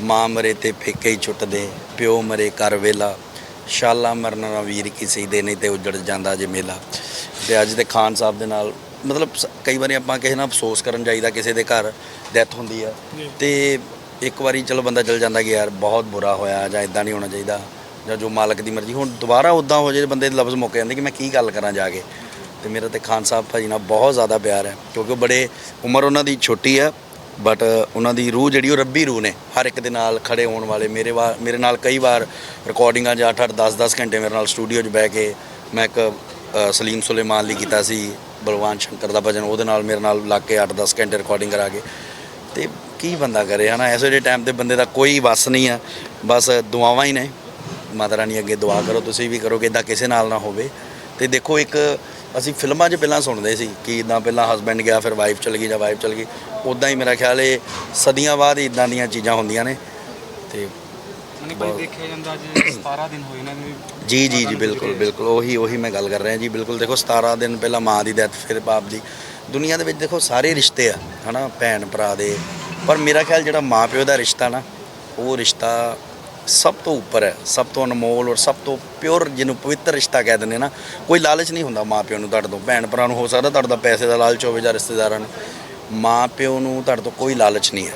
ਮਾਂ ਮਰੇ ਤੇ ਫੇਕੇ ਹੀ ਛੁੱਟਦੇ ਪਿਓ ਮਰੇ ਕਰ ਵੇਲਾ ਸ਼ਾਲਾ ਮਰਨਾ ਨਾ ਵੀਰ ਕਿਸੇ ਦੇ ਨਹੀਂ ਤੇ ਉਜੜ ਜਾਂਦਾ ਜੇ ਮੇਲਾ। ਤੇ ਅੱਜ ਦੇ ਖਾਨ ਸਾਹਿਬ ਦੇ ਨਾਲ ਮਤਲਬ ਸ- ਕਈ ਵਾਰੀ ਆਪਾਂ ਕਿਸੇ ਨਾਲ ਅਫਸੋਸ ਕਰਨ ਜਾਈਦਾ ਕਿਸੇ ਦੇ ਘਰ ਡੈਥ ਹੁੰਦੀ ਆ। ਤੇ ਇੱਕ ਵਾਰੀ ਚਲੋ ਬੰਦਾ ਚਲ ਜਾਂਦਾ ਕਿ ਯਾਰ ਬਹੁਤ ਬੁਰਾ ਹੋਇਆ ਜਾਂ ਇਦਾਂ ਨਹੀਂ ਹੋਣਾ ਚਾਹੀਦਾ ਜਾਂ ਜੋ ਮਾਲਕ ਦੀ ਮਰਜ਼ੀ। ਹੁਣ ਦੁਬਾਰਾ ਉਦਾਂ ਹੋ ਜੇ ਬੰਦੇ ਦੇ ਲਫ਼ਜ਼ ਮੁੱਕ ਜਾਂਦੇ ਕਿ ਮੈਂ ਕੀ ਗੱਲ ਕਰਾਂ ਜਾ ਕੇ। ਤੇ ਮੇਰਾ ਤੇ ਖਾਨ ਸਾਹਿਬ ਭਾਜੀ ਨਾਲ ਬਹੁਤ ਜ਼ਿਆਦਾ ਪਿਆਰ ਹੈ ਕਿਉਂਕਿ ਉਹ ਬੜੇ ਉਮਰ ਉਹਨਾਂ ਦੀ ਛੋਟੀ ਆ। ਬਟ uh, ਉਹਨਾਂ ਦੀ ਰੂਹ ਜਿਹੜੀ ਉਹ ਰੱਬੀ ਰੂਹ ਨੇ, ਹਰ ਇੱਕ ਦੇ ਨਾਲ ਖੜੇ ਹੋਣ ਵਾਲੇ, ਮੇਰੇ ਵਾ, ਮੇਰੇ ਨਾਲ ਕਈ ਵਾਰ ਰਿਕਾਰਡਿੰਗਾਂ 'ਚ 8-8 10-10 ਘੰਟੇ ਮੇਰੇ ਨਾਲ ਸਟੂਡੀਓ 'ਚ ਬਹਿ ਕੇ ਮੈਂ ਇੱਕ ਸਲੀਮ ਸੁਲੇਮਾਨ ਲਈ ਕੀਤਾ ਸੀ, ਬਲਵਾਨ ਸ਼ੰਕਰ ਦਾ ਭਜਨ, ਉਹਦੇ ਨਾਲ ਮੇਰੇ ਨਾਲ ਲੱਗ ਕੇ 8-10 ਘੰਟੇ ਰਿਕਾਰਡਿੰਗ ਕਰਾ ਕੇ। ਤੇ ਕੀ ਬੰਦਾ ਕਰੇ, ਹਨਾ? ਐਸੇ ਜਿਹੇ ਟਾਈਮ ਤੇ ਬੰਦੇ ਦਾ ਕੋਈ ਵੱਸ ਨਹੀਂ ਆ, ਬਸ ਦੁਆਵਾਂ ਹੀ ਨੇ। ਮਾਤਾ ਰਾਣੀ ਅੱਗੇ ਦੁਆ ਕਰੋ, ਤੁਸੀਂ ਵੀ ਕਰੋ ਕਿ ਇਦਾਂ ਕਿਸੇ ਨਾਲ ਨਾ ਹੋਵੇ। ਤੇ ਦੇਖੋ, ਇੱਕ ਅਸੀਂ ਫਿਲਮਾਂ 'ਚ ਪਹਿਲਾਂ ਸੁਣਦੇ ਸੀ ਕਿ ਇਦਾਂ ਪਹਿਲਾਂ ਹਸਬੈਂਡ ਗਿਆ ਫਿਰ ਵਾਈਫ ਚਲ ਗਈ ਜਾਂ ਵਾਈਫ ਚਲ ਗਈ। ਉਦਾਂ ਹੀ ਮੇਰਾ ਖਿਆਲ ਇਹ ਸਦੀਆਂ ਬਾਅਦ ਇਦਾਂ ਦੀਆਂ ਚੀਜ਼ਾਂ ਹੁੰਦੀਆਂ ਨੇ ਤੇ ਨਹੀਂ ਭਾਈ ਦੇਖਿਆ ਜਾਂਦਾ ਅੱਜ 17 ਦਿਨ ਹੋਏ ਨੇ ਜੀ ਜੀ ਜੀ ਬਿਲਕੁਲ ਬਿਲਕੁਲ ਉਹੀ ਉਹੀ ਮੈਂ ਗੱਲ ਕਰ ਰਿਹਾ ਜੀ ਬਿਲਕੁਲ। ਦੇਖੋ 17 ਦਿਨ ਪਹਿਲਾਂ ਮਾਂ ਦੀ ਡੈਥ ਫਿਰ ਬਾਪ ਦੀ। ਦੁਨੀਆ ਦੇ ਵਿੱਚ ਦੇਖੋ ਸਾਰੇ ਰਿਸ਼ਤੇ ਆ ਹਨਾ ਭੈਣ ਭਰਾ ਦੇ। ਪਰ ਮੇਰਾ ਖਿਆਲ ਜਿਹੜਾ ਮਾਂ ਪਿਓ ਦਾ ਰਿਸ਼ਤਾ ਨਾ ਉਹ ਰਿਸ਼ਤਾ ਸਭ ਤੋਂ ਉੱਪਰ ਹੈ ਸਭ ਤੋਂ ਅਨਮੋਲ ਔਰ ਸਭ ਤੋਂ ਪਿਓਰ ਜਿਹਨੂੰ ਪਵਿੱਤਰ ਰਿਸ਼ਤਾ ਕਹਿ ਦਿੰਦੇ ਨਾ ਕੋਈ ਲਾਲਚ ਨਹੀਂ ਹੁੰਦਾ ਮਾਂ ਪਿਓ ਨੂੰ ਤੁਹਾਡੇ ਤੋਂ ਭੈਣ ਭਰਾ ਨੂੰ ਹੋ ਸਕਦਾ ਤੁਹਾਡੇ ਦਾ ਪੈਸੇ ਦਾ ਲਾਲਚ ਹੋਵੇ ਜਾਂ ਰਿਸ਼ਤੇਦਾਰਾਂ ਨੂੰ। ਮਾਂ ਪਿਓ ਨੂੰ ਤੁਹਾਡੇ ਤੋਂ ਕੋਈ ਲਾਲਚ ਨਹੀਂ ਹੈ।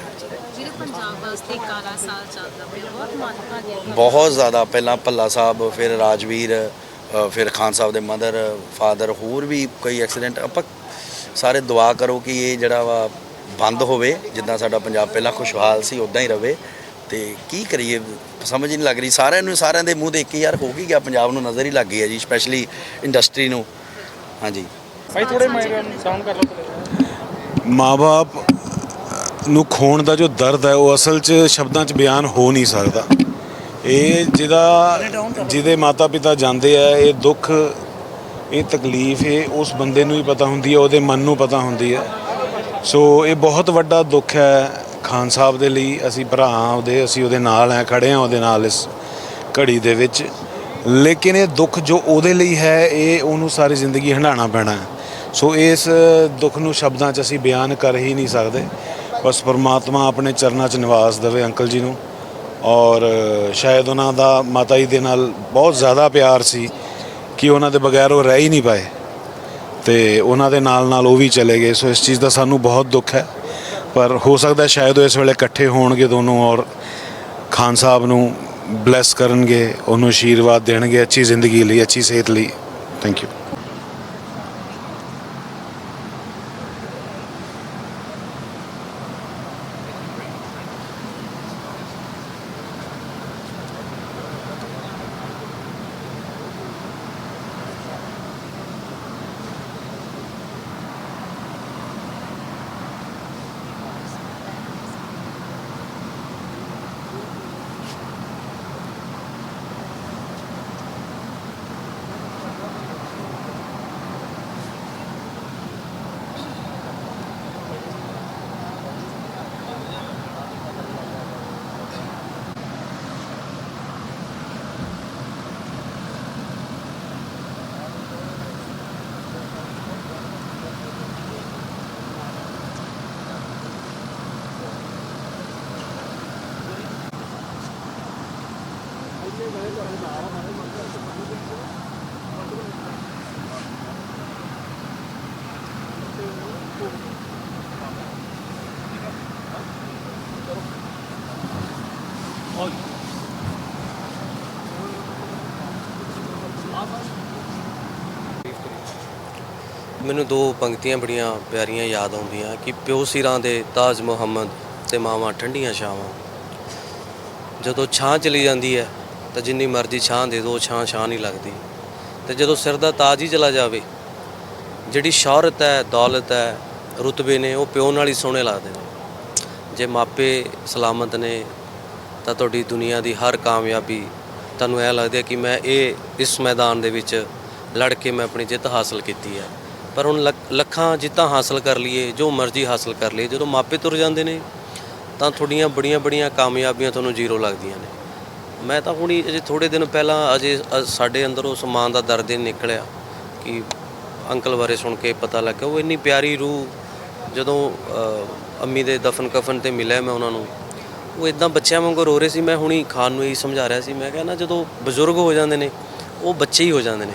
ਜਿਹੜੇ ਪੰਜਾਬ ਵਾਸਤੇ ਕਾਲਾ ਸਾਲ ਚੱਲਦਾ ਪਿਆ ਬਹੁਤ ਜ਼ਿਆਦਾ ਪਹਿਲਾਂ ਭੱਲਾ ਸਾਹਿਬ ਫਿਰ ਰਾਜਵੀਰ ਫਿਰ ਖਾਨ ਸਾਹਿਬ ਦੇ ਮਦਰ ਫਾਦਰ ਹੋਰ ਵੀ ਕਈ ਐਕਸੀਡੈਂਟ ਆਪਾਂ ਸਾਰੇ ਦੁਆ ਕਰੋ ਕਿ ਇਹ ਜਿਹੜਾ ਵਾ ਬੰਦ ਹੋਵੇ ਜਿੱਦਾਂ ਸਾਡਾ ਪੰਜਾਬ ਪਹਿਲਾਂ ਖੁਸ਼ਹਾਲ ਸੀ ਉਦਾਂ ਹੀ ਰਵੇ। ਤੇ ਕੀ ਕਰੀਏ ਸਮਝ ਹੀ ਨਹੀਂ ਲੱਗ ਰਹੀ। ਸਾਰਿਆਂ ਨੂੰ ਸਾਰਿਆਂ ਦੇ ਮੂੰਹ ਦੇਖ ਕੇ ਯਾਰ ਹੋ ਕੀ ਗਿਆ? ਪੰਜਾਬ ਨੂੰ ਨਜ਼ਰ ਹੀ ਲੱਗ ਗਈ ਹੈ ਜੀ ਸਪੈਸ਼ਲੀ ਇੰਡਸਟਰੀ ਨੂੰ। ਹਾਂਜੀ। ਭਾਈ ਥੋੜੇ ਮਾਈਕ ਸਾਊਂਡ ਕਰ ਲਓ ਮਾਪੇ ਨੂੰ ਖੋਣ ਦਾ ਜੋ ਦਰਦ ਹੈ ਉਹ ਅਸਲ 'ਚ ਸ਼ਬਦਾਂ 'ਚ ਬਿਆਨ ਹੋ ਨਹੀਂ ਸਕਦਾ। ਇਹ ਜਿਹਦਾ ਜਿਹਦੇ ਮਾਤਾ ਪਿਤਾ ਜਾਂਦੇ ਆ ਇਹ ਦੁੱਖ ਇਹ ਤਕਲੀਫ ਇਹ ਉਸ ਬੰਦੇ ਨੂੰ ਹੀ ਪਤਾ ਹੁੰਦੀ ਹੈ ਉਹਦੇ ਮਨ ਨੂੰ ਪਤਾ ਹੁੰਦੀ ਹੈ। ਸੋ ਇਹ ਬਹੁਤ ਵੱਡਾ ਦੁੱਖ ਹੈ। ਖਾਨ ਸਾਹਿਬ ਦੇ ਲਈ ਅਸੀਂ ਭਰਾ ਹਾਂ ਉਹਦੇ, ਅਸੀਂ ਉਹਦੇ ਨਾਲ ਹੈ ਖੜੇ ਹਾਂ ਉਹਦੇ ਨਾਲ ਇਸ ਘੜੀ ਦੇ ਵਿੱਚ। ਲੇਕਿਨ ਇਹ ਦੁੱਖ ਜੋ ਉਹਦੇ ਲਈ ਹੈ, ਇਹ ਉਹਨੂੰ ਸਾਰੀ ਜ਼ਿੰਦਗੀ ਹੰਡਾਣਾ ਪੈਣਾ ਹੈ। ਸੋ ਇਸ ਦੁੱਖ ਨੂੰ ਸ਼ਬਦਾਂ 'ਚ ਅਸੀਂ ਬਿਆਨ ਕਰ ਹੀ ਨਹੀਂ ਸਕਦੇ। ਬਸ ਪਰਮਾਤਮਾ ਆਪਣੇ ਚਰਨਾਂ 'ਚ ਨਿਵਾਸ ਦੇਵੇ ਅੰਕਲ ਜੀ ਨੂੰ। ਔਰ ਸ਼ਾਇਦ ਉਹਨਾਂ ਦਾ ਮਾਤਾ ਜੀ ਦੇ ਨਾਲ ਬਹੁਤ ਜ਼ਿਆਦਾ ਪਿਆਰ ਸੀ ਕਿ ਉਹਨਾਂ ਦੇ ਬਗੈਰ ਉਹ ਰਹਿ ਹੀ ਨਹੀਂ ਪਾਏ। ਤੇ ਉਹਨਾਂ ਦੇ ਨਾਲ ਨਾਲ ਉਹ ਵੀ ਚਲੇ ਗਏ। ਸੋ ਇਸ ਚੀਜ਼ ਦਾ ਸਾਨੂੰ ਬਹੁਤ ਦੁੱਖ ਹੈ। ਪਰ ਹੋ ਸਕਦਾ ਸ਼ਾਇਦ ਉਹ ਇਸ ਵੇਲੇ ਇਕੱਠੇ ਹੋਣਗੇ ਦੋਨੋਂ ਔਰ ਖਾਨ ਸਾਹਿਬ ਨੂੰ ਬਲੈਸ ਕਰਨਗੇ, ਉਹਨੂੰ ਆਸ਼ੀਰਵਾਦ ਦੇਣਗੇ ਅੱਛੀ ਜ਼ਿੰਦਗੀ ਲਈ, ਅੱਛੀ ਸਿਹਤ ਲਈ। ਥੈਂਕ ਯੂ ਮੈਨੂੰ ਦੋ ਪੰਕਤੀਆਂ ਬੜੀਆਂ ਪਿਆਰੀਆਂ ਯਾਦ ਆਉਂਦੀਆਂ ਕਿ ਪਿਓ ਸਿਰਾਂ ਦੇ ਤਾਜ ਮੁਹੰਮਦ ਤੇ ਮਾਵਾਂ ਠੰਡੀਆਂ ਛਾਵਾਂ। ਜਦੋਂ ਛਾਂ ਚਲੀ ਜਾਂਦੀ ਹੈ, ਤਾਂ ਜਿੰਨੀ ਮਰਜ਼ੀ ਛਾਂ ਦੇ ਦਿਓ ਛਾਂ ਛਾਂ ਨਹੀਂ ਲੱਗਦੀ। ਤੇ ਜਦੋਂ ਸਿਰ ਦਾ ਤਾਜ ਹੀ ਚਲਾ ਜਾਵੇ, ਜਿਹੜੀ ਸ਼ੌਹਰਤ ਹੈ, ਦੌਲਤ ਹੈ, ਰੁਤਬੇ ਨੇ, ਉਹ ਪਿਓ ਨਾਲ ਹੀ ਸੋਹਣੇ ਲੱਗਦੇ ਨੇ। ਜੇ ਮਾਪੇ ਸਲਾਮਤ ਨੇ, ਤਾਂ ਤੁਹਾਡੀ ਦੁਨੀਆ ਦੀ ਹਰ ਕਾਮਯਾਬੀ ਤੁਹਾਨੂੰ ਇਹ ਲੱਗਦਾ ਕਿ ਮੈਂ ਇਹ, ਇਸ ਮੈਦਾਨ ਦੇ ਵਿੱਚ ਲੜ ਕੇ ਮੈਂ ਆਪਣੀ ਜਿੱਤ ਹਾਸਲ ਕੀਤੀ ਹੈ। ਪਰ ਹੁਣ ਲੱਖ- ਲੱਖਾਂ ਜਿੱਤਾਂ ਹਾਸਲ ਕਰ ਲਈਏ ਜੋ ਮਰਜ਼ੀ ਹਾਸਲ ਕਰ ਲਈਏ ਜਦੋਂ ਮਾਪੇ ਤੁਰ ਜਾਂਦੇ ਨੇ ਤਾਂ ਤੁਹਾਡੀਆਂ ਬੜੀਆਂ ਬੜੀਆਂ ਕਾਮਯਾਬੀਆਂ ਤੁਹਾਨੂੰ ਜ਼ੀਰੋ ਲੱਗਦੀਆਂ ਨੇ। ਮੈਂ ਤਾਂ ਹੁਣੀ ਅਜੇ ਥੋੜੇ ਦਿਨ ਪਹਿਲਾਂ ਅਜੇ ਅ- ਸਾਡੇ ਅੰਦਰ ਉਸ ਮਾਂ ਦਾ ਦਰਦ ਹੀ ਨਿਕਲਿਆ ਕਿ ਅੰਕਲ ਬਾਰੇ ਸੁਣ ਕੇ ਪਤਾ ਲੱਗਾ ਉਹ ਇੰਨੀ ਪਿਆਰੀ ਰੂਹ ਜਦੋਂ ਅ, ਅੰਮੀ ਦੇ ਦਫਨ ਕਫਨ ਤੇ ਮਿਲਿਆ ਮੈਂ ਉਹਨਾਂ ਨੂੰ ਉਹ ਇਦਾਂ ਬੱਚਿਆਂ ਵਾਂਗੂ ਰੋ ਰਹੇ ਸੀ। ਮੈਂ ਹੁਣੀ ਖਾਨ ਨੂੰ ਇਹੀ ਸਮਝਾ ਰਿਹਾ ਸੀ। ਮੈਂ ਕਿਹਾ ਨਾ ਜਦੋਂ ਬਜ਼ੁਰਗ ਹੋ ਜਾਂਦੇ ਨੇ ਉਹ ਬੱਚੇ ਹੀ ਹੋ ਜਾਂਦੇ ਨੇ।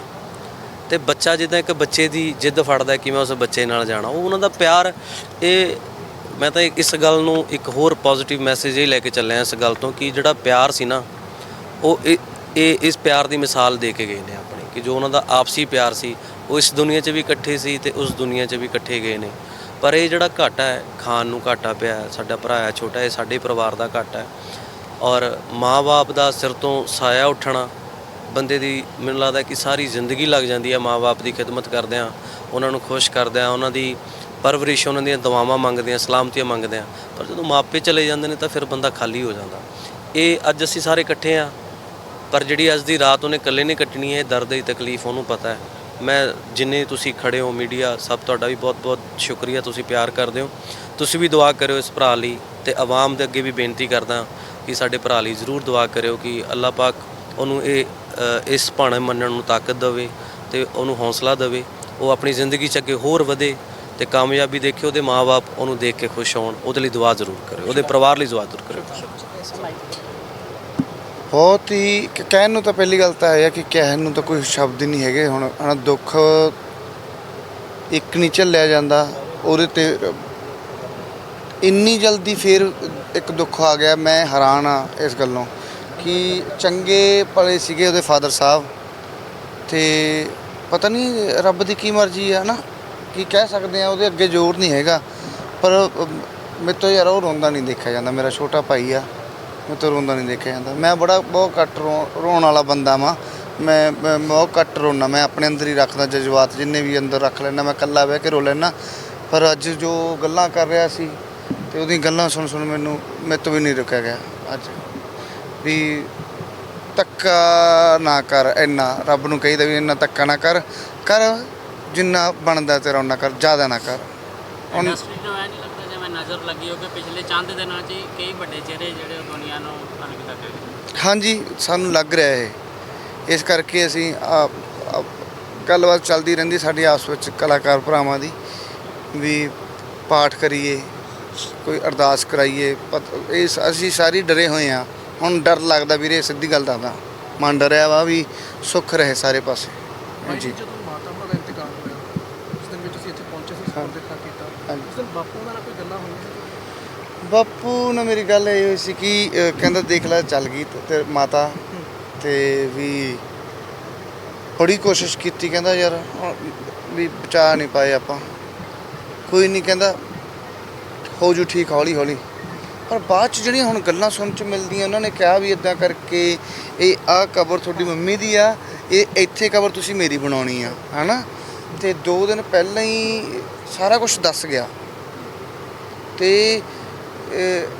ਤੇ ਬੱਚਾ ਜਿੱਦਾਂ ਇੱਕ ਬੱਚੇ ਦੀ ਜਿੱਦ ਫੜਦਾ ਕਿ ਮੈਂ ਉਸ ਬੱਚੇ ਨਾਲ ਜਾਣਾ, ਉਹ ਉਹਨਾਂ ਦਾ ਪਿਆਰ, ਇਹ ਮੈਂ ਤਾਂ ਇਸ ਗੱਲ ਨੂੰ ਇੱਕ ਹੋਰ ਪੋਜ਼ਿਟਿਵ ਮੈਸੇਜ ਇਹ ਲੈ ਕੇ ਚੱਲਿਆ ਇਸ ਗੱਲ ਤੋਂ ਕਿ ਜਿਹੜਾ ਪਿਆਰ ਸੀ ਨਾ, ਉਹ ਇਹ ਇਸ ਪਿਆਰ ਦੀ ਮਿਸਾਲ ਦੇ ਕੇ ਗਏ ਨੇ ਆਪਣੇ, ਕਿ ਜੋ ਉਹਨਾਂ ਦਾ ਆਪਸੀ ਪਿਆਰ ਸੀ, ਉਹ ਇਸ ਦੁਨੀਆ 'ਚ ਵੀ ਇਕੱਠੇ ਸੀ ਤੇ ਉਸ ਦੁਨੀਆ 'ਚ ਵੀ ਇਕੱਠੇ ਗਏ ਨੇ। ਪਰ ਇਹ ਜਿਹੜਾ ਘਾਟਾ ਹੈ ਖਾਨ ਨੂੰ ਘਾਟਾ ਪਿਆ, ਸਾਡਾ ਭਰਾ ਹੈ ਛੋਟਾ, ਇਹ ਸਾਡੇ ਪਰਿਵਾਰ ਦਾ ਘਾਟਾ ਹੈ। ਔਰ ਮਾਂ-ਬਾਪ ਦਾ ਸਿਰ ਤੋਂ ਸਾਇਆ ਉੱਠਣਾ ਬੰਦੇ ਦੀ ਮੈਨੂੰ ਲੱਗਦਾ ਕਿ ਸਾਰੀ ਜ਼ਿੰਦਗੀ ਲੱਗ ਜਾਂਦੀ ਹੈ ਮਾਂ-ਬਾਪ ਦੀ ਖਿਦਮਤ ਕਰਦਿਆਂ ਉਹਨਾਂ ਨੂੰ ਖੁਸ਼ ਕਰਦਿਆਂ ਉਹਨਾਂ ਦੀ ਪਰਵਰਿਸ਼, ਉਹਨਾਂ ਦੀਆਂ ਦੁਆਵਾਂ ਮੰਗਦੇ ਮੰਗਦਿਆਂ ਸਲਾਮਤੀਆਂ ਮੰਗਦਿਆਂ ਪਰ ਜਦੋਂ ਮਾਪੇ ਚਲੇ ਜਾਂਦੇ ਨੇ ਤਾਂ ਫਿਰ ਬੰਦਾ ਖਾਲੀ ਹੋ ਜਾਂਦਾ। ਇਹ ਅੱਜ ਅਸੀਂ ਸਾਰੇ ਇਕੱਠੇ ਆ, ਪਰ ਜਿਹੜੀ ਅੱਜ ਦੀ ਰਾਤ ਉਹਨੇ ਇਕੱਲੇ ਨਹੀਂ ਕੱਟਣੀ ਹੈ, ਇਹ ਦਰਦ ਦੀ ਤਕਲੀਫ ਉਹਨੂੰ ਪਤਾ ਹੈ। ਮੈਂ ਜਿੰਨੇ ਤੁਸੀਂ ਖੜੇ ਹੋ ਮੀਡੀਆ, ਸਭ ਤੁਹਾਡਾ ਵੀ ਬਹੁਤ-ਬਹੁਤ ਸ਼ੁਕਰੀਆ, ਤੁਸੀਂ ਪਿਆਰ ਕਰਦੇ ਹੋ। ਤੁਸੀਂ ਵੀ ਦੁਆ ਕਰਿਓ ਇਸ ਭਰਾ ਲਈ ਤੇ ਆਵਾਮ ਦੇ ਅੱਗੇ ਵੀ ਬੇਨਤੀ ਕਰਦਾ ਕਿ ਸਾਡੇ ਭਰਾ ਲਈ ਜ਼ਰੂਰ ਦੁਆ ਕਰਿਓ ਕਿ ਅੱਲਾਹ ਪਾਕ ਉਹਨੂੰ ਇਹ ਇਸ ਭਾਣੇ ਮੰਨਣ ਨੂੰ ਤਾਕਤ ਦੇਵੇ ਤੇ ਉਹਨੂੰ ਹੌਸਲਾ ਦੇਵੇ, ਉਹ ਆਪਣੀ ਜ਼ਿੰਦਗੀ 'ਚ ਅੱਗੇ ਹੋਰ ਵਧੇ ਤੇ ਕਾਮਯਾਬੀ ਦੇਖੇ, ਉਹਦੇ ਮਾਪੇ ਉਹਨੂੰ ਦੇਖ ਕੇ ਖੁਸ਼ ਹੋਣ, ਉਹਦੇ ਲਈ ਦੁਆ ਜ਼ਰੂਰ ਕਰਿਓ ਉਹਦੇ ਪਰਿਵਾਰ ਲਈ ਦੁਆ ਜ਼ਰੂਰ ਕਰਿਓ ਬਹੁਤ ਹੀ ਕਹਿਣ ਨੂੰ ਤਾਂ ਪਹਿਲੀ ਗੱਲ ਤਾਂ ਇਹ ਹੈ ਕਿ ਕਹਿਣ ਨੂੰ ਤਾਂ ਕੋਈ ਸ਼ਬਦ ਹੀ ਨਹੀਂ ਹੈਗੇ, ਹੁਣ ਹਨਾ ਦੁੱਖ ਇੱਕ ਨਹੀਂ ਝੱਲਿਆ ਜਾਂਦਾ, ਉਹਦੇ ਤੇ ਇੰਨੀ ਜਲਦੀ ਫੇਰ ਇੱਕ ਦੁੱਖ ਆ ਗਿਆ, ਮੈਂ ਹੈਰਾਨ ਆ ਇਸ ਗੱਲੋਂ। ਕਿ ਚੰਗੇ ਭਲੇ ਸੀਗੇ ਉਹਦੇ ਫਾਦਰ ਸਾਹਿਬ। ਤੇ ਪਤਾ ਨਹੀਂ ਰੱਬ ਦੀ ਕੀ ਮਰਜ਼ੀ ਆ ਨਾ ਕੀ ਕਹਿ ਸਕਦੇ ਆ, ਉਹਦੇ ਅੱਗੇ ਜ਼ੋਰ ਨਹੀਂ ਹੈਗਾ। ਪਰ ਮੇਰੇ ਤੋਂ ਯਾਰ ਉਹ ਰੋਂਦਾ ਨਹੀਂ ਦੇਖਿਆ ਜਾਂਦਾ। ਮੇਰਾ ਛੋਟਾ ਭਾਈ ਆ ਮੈਂ ਤੋਂ ਰੋਂਦਾ ਨਹੀਂ ਦੇਖਿਆ ਜਾਂਦਾ। ਮੈਂ ਬੜਾ ਬਹੁਤ ਘੱਟ ਰੋ- ਰੋਣ ਵਾਲਾ ਬੰਦਾ ਵਾਂ। ਮੈਂ ਮੈਂ ਬਹੁਤ ਘੱਟ ਰੋਣਾ ਮੈਂ ਆਪਣੇ ਅੰਦਰ ਹੀ ਰੱਖਦਾ, ਜਜ਼ਬਾਤ ਜਿੰਨੇ ਵੀ ਅੰਦਰ ਰੱਖ ਲੈਣਾ ਮੈਂ ਇਕੱਲਾ ਬਹਿ ਕੇ ਰੋ ਲੈਣਾ ਪਰ ਅੱਜ ਜੋ ਗੱਲਾਂ ਕਰ ਰਿਹਾ ਸੀ, ਤੇ ਉਹਦੀ ਗੱਲਾਂ ਸੁਣ ਸੁਣ ਮੈਨੂੰ, ਮੇਰੇ ਤੋਂ ਵੀ ਨਹੀਂ ਰੁਕਿਆ ਗਿਆ। ਅੱਜ ਵੀ ਧੱਕਾ ਨਾ ਕਰ ਇੰਨਾ। ਰੱਬ ਨੂੰ ਕਹੀਦਾ ਵੀ ਇੰਨਾ ਧੱਕਾ ਨਾ ਕਰ। ਕਰ ਜਿੰਨਾ ਬਣਦਾ ਤੇਰਾ ਉਹਨਾਂ ਕਰ ਜ਼ਿਆਦਾ ਨਾ ਕਰ। ਹੁਣ ਇੰਡਸਟਰੀ ਨੂੰ ਐ ਨਹੀਂ ਲੱਗਦਾ ਜਿਵੇਂ ਨਜ਼ਰ ਲੱਗੀ ਹੋ ਕਿ ਪਿਛਲੇ ਚੰਦ ਦਿਨਾਂ 'ਚ ਹੀ ਕਈ ਵੱਡੇ ਚਿਹਰੇ ਜਿਹੜੇ ਉਹ ਦੁਨੀਆ ਨੂੰ ਅਲਵਿਦਾ ਕਰ ਗਏ। ਹਾਂਜੀ ਸਾਨੂੰ ਲੱਗ ਰਿਹਾ ਇਹ। ਇਸ ਕਰਕੇ ਅਸੀਂ ਗੱਲਬਾਤ ਚੱਲਦੀ ਰਹਿੰਦੀ ਸਾਡੀ ਆਪਸ ਵਿੱਚ ਕਲਾਕਾਰ ਭਰਾਵਾਂ ਦੀ ਵੀ ਪਾਠ ਕਰੀਏ ਕੋਈ ਅਰਦਾਸ ਕਰਾਈਏ ਪਤ- ਇਹ ਸ- ਅਸੀਂ ਸਾਰੀ ਡਰੇ ਹੋਏ ਆ ਹੁਣ ਡਰ ਲੱਗਦਾ ਵੀਰੇ ਸਿੱਧੀ ਗੱਲ ਦੱਸਦਾ। ਮਨ ਡਰਿਆ ਵਾ ਵੀ ਸੁੱਖ ਰਹੇ ਸਾਰੇ ਪਾਸੇ। ਹਾਂਜੀ। ਜਦੋਂ ਮਾਤਾ ਉਹਨਾਂ ਦਾ ਇੰਤਕਾਲ ਹੋਇਆ ਉਸ ਦਿਨ ਵਿੱਚ ਅਸੀਂ ਇੱਥੇ ਪਹੁੰਚੇ ਸੀ ਸਪੋਰਟ ਦਿੱਤਾ ਕੀਤਾ। ਹਾਂਜੀ। ਉਸ ਦਿਨ ਬਾਪੂ ਨਾਲ ਕੋਈ ਗੱਲਾਂ ਹੋਈਆਂ? ਬਾਪੂ ਨਾਲ ਮੇਰੀ ਗੱਲ ਇਹ ਹੋਈ ਸੀ ਕਿ ਕਹਿੰਦਾ ਦੇਖ ਲੈ ਚੱਲ ਗਈ ਤੇ- ਮਾਤਾ। ਤੇ ਵੀ ਬੜੀ ਕੋਸ਼ਿਸ਼ ਕੀਤੀ ਕਹਿੰਦਾ ਯਾਰ ਵੀ ਬਚਾ ਨਹੀਂ ਪਾਏ ਆਪਾਂ। ਕੋਈ ਨਹੀਂ ਕਹਿੰਦਾ ਹੋ ਜੂ ਠੀਕ ਹੌਲੀ ਹੌਲੀ ਪਰ ਬਾਅਦ ਚ ਜਿਹੜੀਆਂ ਹੁਣ ਗੱਲਾਂ ਸੁਣ ਚ ਮਿਲਦੀਆਂ, ਉਹਨਾਂ ਨੇ ਕਿਹਾ ਵੀ ਇਦਾਂ ਕਰਕੇ ਇਹ ਆ ਕਬਰ ਤੁਹਾਡੀ ਮੰਮੀ ਦੀ ਆ, ਇਹ ਇੱਥੇ ਕਬਰ ਤੁਸੀਂ ਮੇਰੀ ਬਣਾਉਣੀ ਆ, ਹਨਾ? ਤੇ 2 ਦਿਨ ਪਹਿਲਾਂ ਹੀ ਸਾਰਾ ਕੁਝ ਦੱਸ ਗਿਆ। ਤੇ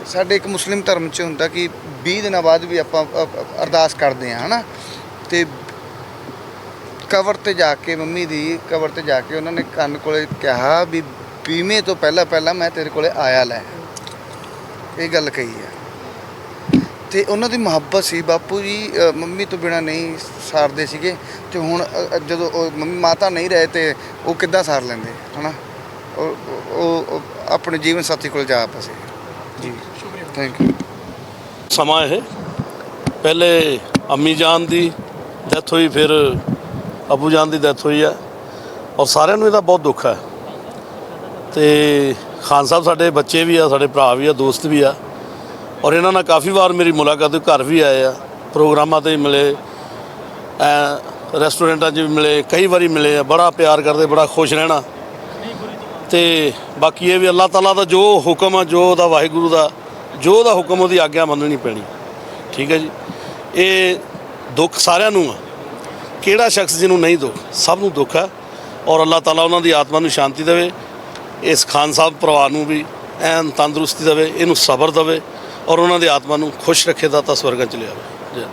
ਸਾਡੇ ਇੱਕ ਮੁਸਲਿਮ ਧਰਮ 'ਚ ਹੁੰਦਾ ਕਿ 20 ਦਿਨਾਂ ਬਾਅਦ ਵੀ ਆਪਾਂ ਅਰਦਾਸ ਕਰਦੇ ਹਾਂ ਹਨਾ? ਤੇ ਕਬਰ ਤੇ ਜਾ ਕੇ ਮੰਮੀ ਦੀ ਕਬਰ ਤੇ ਜਾ ਕੇ ਉਹਨਾਂ ਨੇ ਕੰਨ ਕੋਲੇ ਕਿਹਾ ਵੀ ਬੀਮੇ ਤੋਂ ਪਹਿਲਾਂ ਪਹਿਲਾਂ ਮੈਂ ਤੇਰੇ ਕੋਲੇ ਆਇਆ ਲੈ। ਇਹ ਗੱਲ ਕਹੀ ਹੈ। ਤੇ ਉਹਨਾਂ ਦੀ ਮੁਹੱਬਤ ਸੀ ਬਾਪੂ ਜੀ ਅ, ਮੰਮੀ ਤੋਂ ਬਿਨਾ ਨਹੀਂ ਸਾਰਦੇ ਸੀਗੇ ਤੇ ਹੁਣ ਅ, ਅ, ਜਦੋਂ ਉਹ ਮੰਮੀ ਮਾਤਾ ਨਹੀਂ ਰਹੇ ਤੇ ਉਹ ਕਿੱਦਾਂ ਸਾਰ ਲੈਂਦੇ ਹਨਾ? ਉਹ ਉਹ- ਉਹ ਆਪਣੇ ਜੀਵਨ ਸਾਥੀ ਕੋਲ ਜਾ ਪਸੇ ਜੀ। ਥੈਂਕ ਯੂ ਸਮਾਂ ਇਹ ਪਹਿਲੇ ਅੰਮੀ ਜਾਨ ਦੀ ਡੈਥ ਹੋਈ ਫਿਰ ਅਬੂ ਜਾਨ ਦੀ ਡੈਥ ਹੋਈ ਹੈ। ਔਰ ਸਾਰਿਆਂ ਨੂੰ ਇਹਦਾ ਬਹੁਤ ਦੁੱਖ ਹੈ। ਤੇ ਖਾਨ ਸਾਹਿਬ ਸਾਡੇ ਬੱਚੇ ਵੀ ਆ, ਸਾਡੇ ਭਰਾ ਵੀ ਆ, ਦੋਸਤ ਵੀ ਆ। ਔਰ ਇਹਨਾਂ ਨਾਲ ਕਾਫੀ ਵਾਰ ਮੇਰੀ ਮੁਲਾਕਾਤ ਹੋਈ, ਘਰ ਵੀ ਆਏ ਆ। ਪ੍ਰੋਗਰਾਮਾਂ ਤੇ ਵੀ ਮਿਲੇ ਰੈਸਟੋਰੈਂਟਾਂ 'ਚ ਵੀ ਮਿਲੇ, ਕਈ ਵਾਰੀ ਮਿਲੇ ਆ, ਬੜਾ ਪਿਆਰ ਕਰਦੇ, ਬੜਾ ਖੁਸ਼ ਰਹਿਣਾ। ਤੇ ਬਾਕੀ ਇਹ ਵੀ ਅੱਲਾਹ ਤਾਲਾ ਦਾ ਜੋ ਹੁਕਮ ਆ, ਜੋ ਉਹਦਾ ਵਾਹਿਗੁਰੂ ਦਾ, ਜੋ ਉਹਦਾ ਹੁਕਮ, ਉਹਦੀ ਆਗਿਆ ਮੰਨਣੀ ਪੈਣੀ। ਠੀਕ ਹੈ ਜੀ? ਇਹ ਦੁੱਖ ਸਾਰਿਆਂ ਨੂੰ ਆ। ਕਿਹੜਾ ਸ਼ਖਸ ਜਿਹਨੂੰ ਨਹੀਂ ਦੁੱਖ? ਸਭ ਨੂੰ ਦੁੱਖ ਆ। ਔਰ ਅੱਲਾਹ ਤਾਲਾ ਉਹਨਾਂ ਦੀ ਆਤਮਾ ਨੂੰ ਸ਼ਾਂਤੀ ਦੇਵੇ। ਇਸ ਖਾਨ ਸਾਹਿਬ ਪਰਿਵਾਰ ਨੂੰ ਵੀ ਐਨ ਤੰਦਰੁਸਤੀ ਦੇਵੇ, ਇਹਨੂੰ ਸਬਰ ਦੇਵੇ ਔਰ ਉਹਨਾਂ ਦੀ ਆਤਮਾ ਨੂੰ ਖੁਸ਼ ਰੱਖੇ ਦਾਤਾ ਸਵਰਗਾਂ ਚ ਲਿਆਵੇ। ਜੈ।